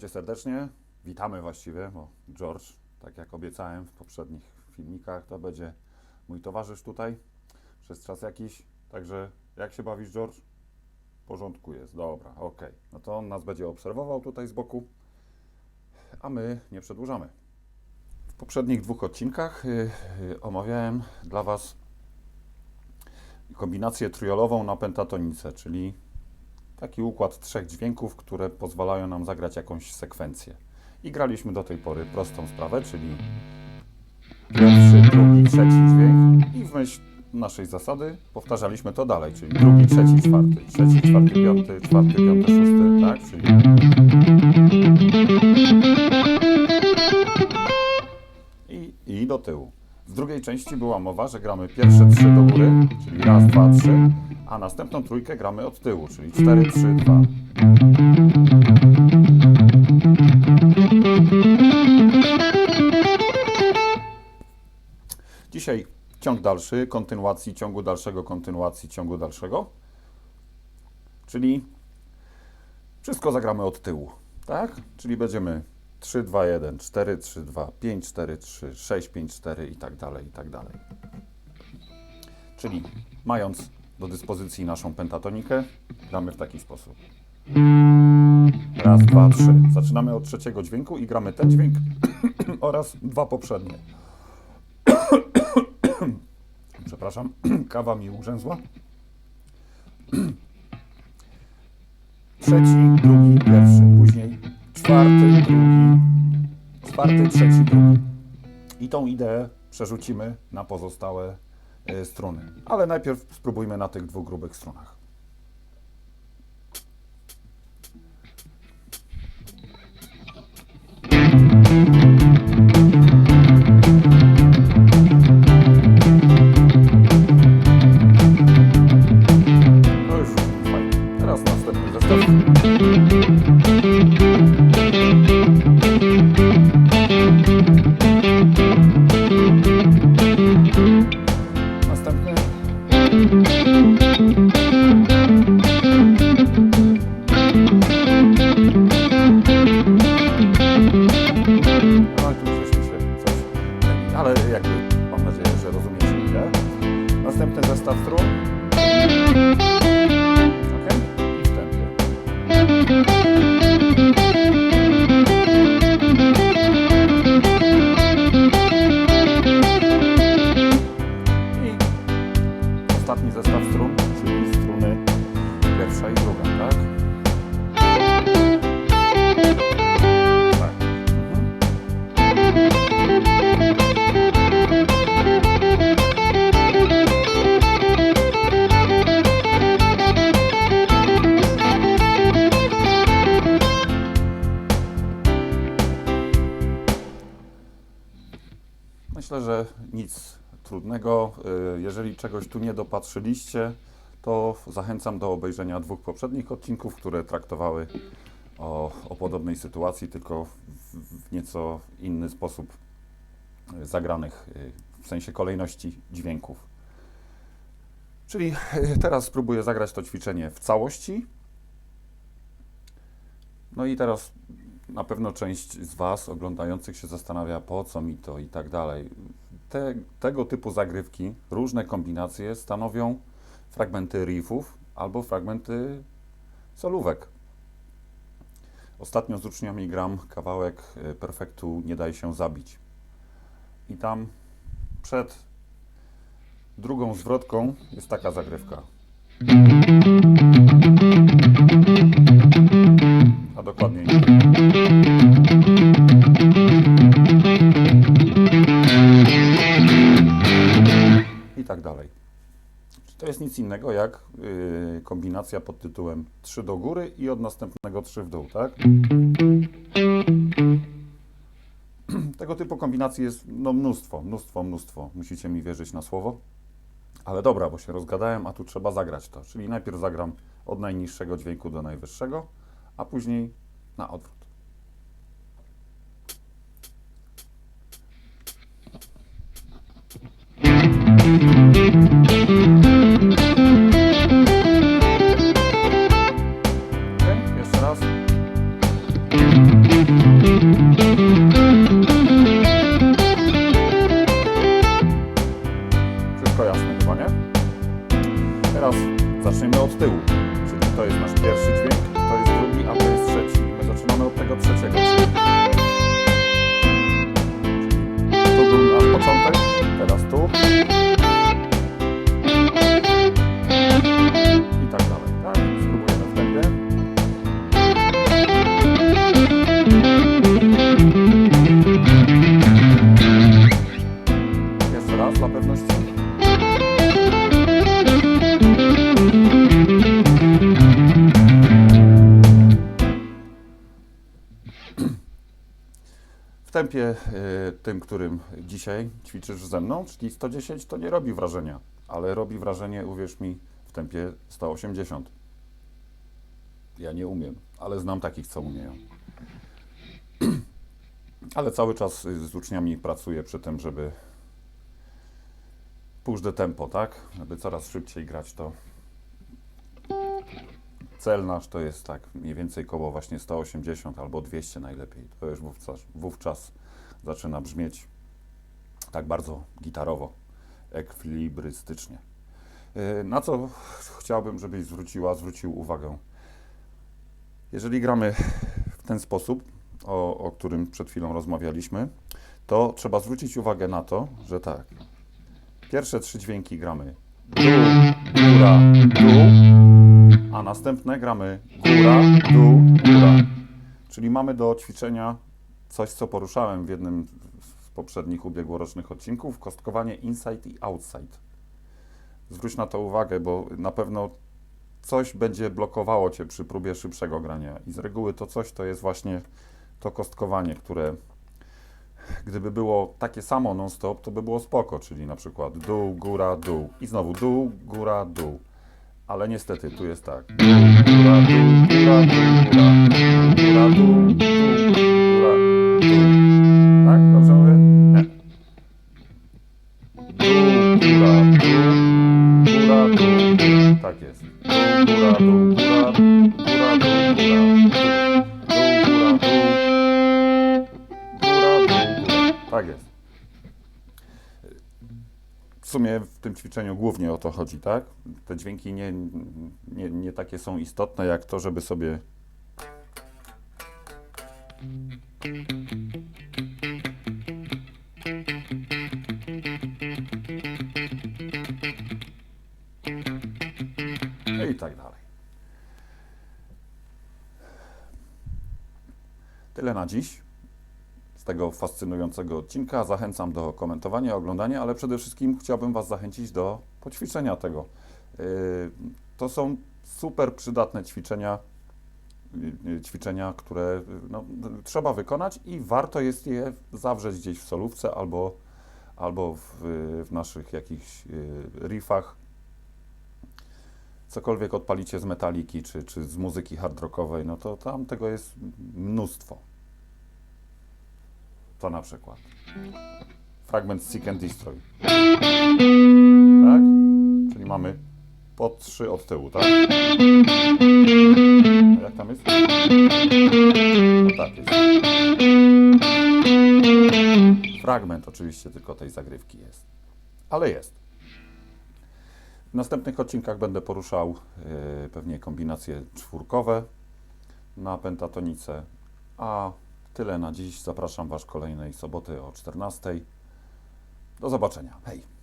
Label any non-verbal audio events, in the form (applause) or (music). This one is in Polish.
Cię serdecznie. Witamy właściwie, bo George, tak jak obiecałem w poprzednich filmikach, to będzie mój towarzysz tutaj przez czas jakiś. Także jak się bawisz, George? W porządku jest, dobra, okej. No to on nas będzie obserwował tutaj z boku, a my nie przedłużamy. W poprzednich dwóch odcinkach y, y, omawiałem dla Was kombinację triolową na pentatonice, czyli taki układ trzech dźwięków, które pozwalają nam zagrać jakąś sekwencję. I graliśmy do tej pory prostą sprawę, czyli pierwszy, drugi, trzeci dźwięk i w myśl naszej zasady powtarzaliśmy to dalej, czyli drugi, trzeci, czwarty, trzeci, czwarty, piąty, czwarty, piąty, szósty, tak? Czyli i, i do tyłu. W drugiej części była mowa, że gramy pierwsze trzy do góry, czyli raz, dwa, trzy, a następną trójkę gramy od tyłu, czyli cztery, trzy, dwa. Dzisiaj ciąg dalszy, kontynuacji ciągu dalszego, kontynuacji ciągu dalszego. Czyli wszystko zagramy od tyłu, tak? Czyli będziemy 3, 2, 1, 4, 3, 2, 5, 4, 3, 6, 5, 4 i tak dalej, i tak dalej. Czyli mając do dyspozycji naszą pentatonikę, gramy w taki sposób. Raz, dwa, trzy. Zaczynamy od trzeciego dźwięku i gramy ten dźwięk (clears throat) oraz dwa poprzednie. (clears throat) Przepraszam, (clears throat) kawa mi ugrzęzła. Trzeci, drugi, pierwszy, później czwarty, drugi, czwarty, trzeci, drugi. I tą ideę przerzucimy na pozostałe struny. Ale najpierw spróbujmy na tych dwóch grubych strunach. No już. Teraz następny. Nic trudnego. Y, Jeżeli czegoś tu nie dopatrzyliście, to zachęcam do obejrzenia dwóch poprzednich odcinków, które traktowały o, o podobnej sytuacji, tylko w, nieco inny sposób y, zagranych, y, w sensie kolejności dźwięków. Czyli teraz spróbuję zagrać to ćwiczenie w całości. No i teraz na pewno część z Was oglądających się zastanawia, po co mi to i tak dalej. Te, tego typu zagrywki, różne kombinacje stanowią fragmenty riffów albo fragmenty solówek. Ostatnio z uczniami gram kawałek e, perfektu Nie daj się zabić. I tam przed drugą zwrotką jest taka zagrywka. Innego jak yy, kombinacja pod tytułem 3 do góry i od następnego 3 w dół, tak? (clears throat) Tego typu kombinacji jest no, mnóstwo, mnóstwo, mnóstwo. Musicie mi wierzyć na słowo. Ale dobra, bo się rozgadałem, a tu trzeba zagrać to. Czyli najpierw zagram od najniższego dźwięku do najwyższego, a później na odwrót. teraz zaczniemy od tyłu. Czyli to jest nasz pierwszy dźwięk, to jest drugi, a to jest trzeci. My zaczynamy od tego trzeciego. Czyli tu był nasz początek, teraz tu. (clears throat) W tempie y, tym, którym dzisiaj ćwiczysz ze mną, czyli 110, to nie robi wrażenia, ale robi wrażenie, uwierz mi, w tempie 180. Ja nie umiem, ale znam takich, co umieją. (clears throat) Ale cały czas y, z uczniami pracuję przy tym, żeby push the tempo, tak? Żeby coraz szybciej grać to. Cel nasz to jest tak mniej więcej koło właśnie 180 albo 200 najlepiej. To już wówczas, wówczas zaczyna brzmieć tak bardzo gitarowo, ekwilibrystycznie. Yy, Na co chciałbym, żebyś zwróciła, zwrócił uwagę. Jeżeli gramy w ten sposób, o, o którym przed chwilą rozmawialiśmy, to trzeba zwrócić uwagę na to, że tak, pierwsze trzy dźwięki gramy góra, dół, a następne gramy góra, dół, góra. Czyli mamy do ćwiczenia coś, co poruszałem w jednym z poprzednich ubiegłorocznych odcinków, kostkowanie inside i outside. Zwróć na to uwagę, bo na pewno coś będzie blokowało Cię przy próbie szybszego grania i z reguły to coś to jest właśnie to kostkowanie, które gdyby było takie samo non-stop, to by było spoko, czyli na przykład dół, góra, dół i znowu dół, góra, dół. Ale niestety tu jest tak. Tak? Dobrze mówię? Nie. Tak jest. Tak jest. W sumie w tym ćwiczeniu głównie o to chodzi, tak? Te dźwięki nie, nie, nie takie są istotne, jak to, żeby sobie. No i tak dalej. Tyle na dziś tego fascynującego odcinka. Zachęcam do komentowania, oglądania, ale przede wszystkim chciałbym Was zachęcić do poćwiczenia tego. Yy, To są super przydatne ćwiczenia, yy, ćwiczenia, które no, trzeba wykonać i warto jest je zawrzeć gdzieś w solówce albo, albo w, w naszych jakichś riffach. Cokolwiek odpalicie z metaliki czy, czy z muzyki hard rockowej, no to tam tego jest mnóstwo. To na przykład. Fragment Seek and Destroy. Tak? Czyli mamy po trzy od tyłu, tak? A jak tam jest? No tak jest. Fragment oczywiście tylko tej zagrywki jest. Ale jest. W następnych odcinkach będę poruszał yy, pewnie kombinacje czwórkowe na pentatonice, a Tyle na dziś. Zapraszam Was kolejnej soboty o 14. Do zobaczenia. Hej!